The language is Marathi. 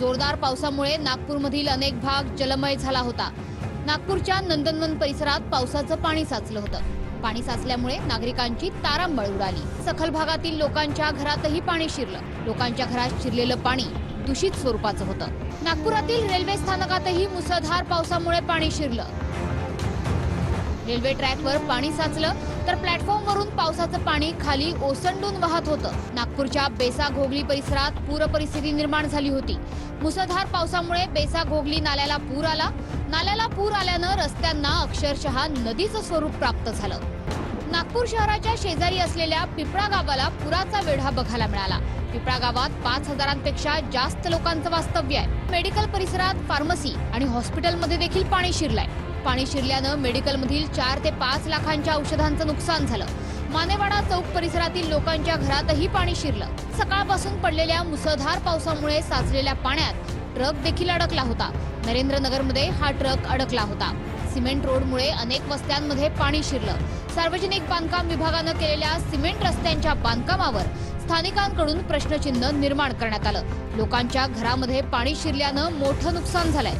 जोरदार पावसामुळे नागपूरमधील अनेक भाग जलमय झाला होता. नागपूरच्या नंदनवन परिसरात पावसाचं पाणी साचलं होतं. पाणी साचल्यामुळे नागरिकांची तारांबळ उडाली. सखल भागातील लोकांच्या घरातही पाणी शिरलं. लोकांच्या घरात शिरलेलं पाणी दूषित स्वरूपाचं होतं. नागपुरातील रेल्वे स्थानकातही मुसळधार पावसामुळे पाणी शिरलं. रेल्वे ट्रॅकवर पाणी साचलं तर प्लॅटफॉर्मवरून पावसाचं पाणी खाली ओसंडून वाहत होतं. नागपूरच्या बेसा घोगली परिसरात पूर परिस्थिती निर्माण झाली होती. मुसळधार पावसामुळे बेसा घोगली नाल्याला पूर आला. नाल्याला पूर आल्यानं रस्त्यांना अक्षरशः नदीचं स्वरूप प्राप्त झालं. नागपूर शहराच्या शेजारी असलेल्या पिपळा गावाला पुराचा वेढा बघायला मिळाला. पिपळा गावात पाच हजारांपेक्षा जास्त लोकांचं वास्तव्य आहे. मेडिकल परिसरात फार्मसी आणि हॉस्पिटलमध्ये देखील पाणी शिरलंय. पाणी शिरल्यानं मेडिकलमधील चार ते पाच लाखांच्या औषधांचं नुकसान झालं. मानेवाडा चौक परिसरातील लोकांच्या घरातही पाणी शिरलं. सकाळपासून पडलेल्या मुसळधार पावसामुळे साचलेल्या पाण्यात ट्रक देखील अडकला होता. नरेंद्रनगरमध्ये हा ट्रक अडकला होता. सिमेंट रोडमुळे अनेक वस्त्यांमध्ये पाणी शिरलं. सार्वजनिक बांधकाम विभागानं केलेल्या सिमेंट रस्त्यांच्या बांधकामावर स्थानिकांकडून प्रश्नचिन्ह निर्माण करण्यात आलं. लोकांच्या घरामध्ये पाणी शिरल्यानं मोठं नुकसान झालंय.